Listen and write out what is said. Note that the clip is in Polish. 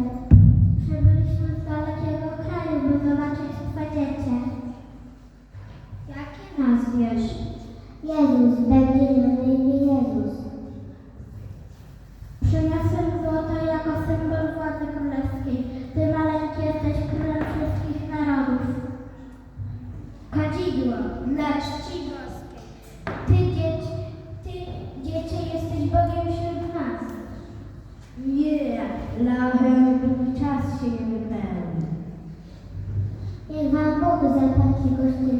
Thank you. Lachem czas się nie wypełni. Niech Wam Bóg zapłaci gościnę.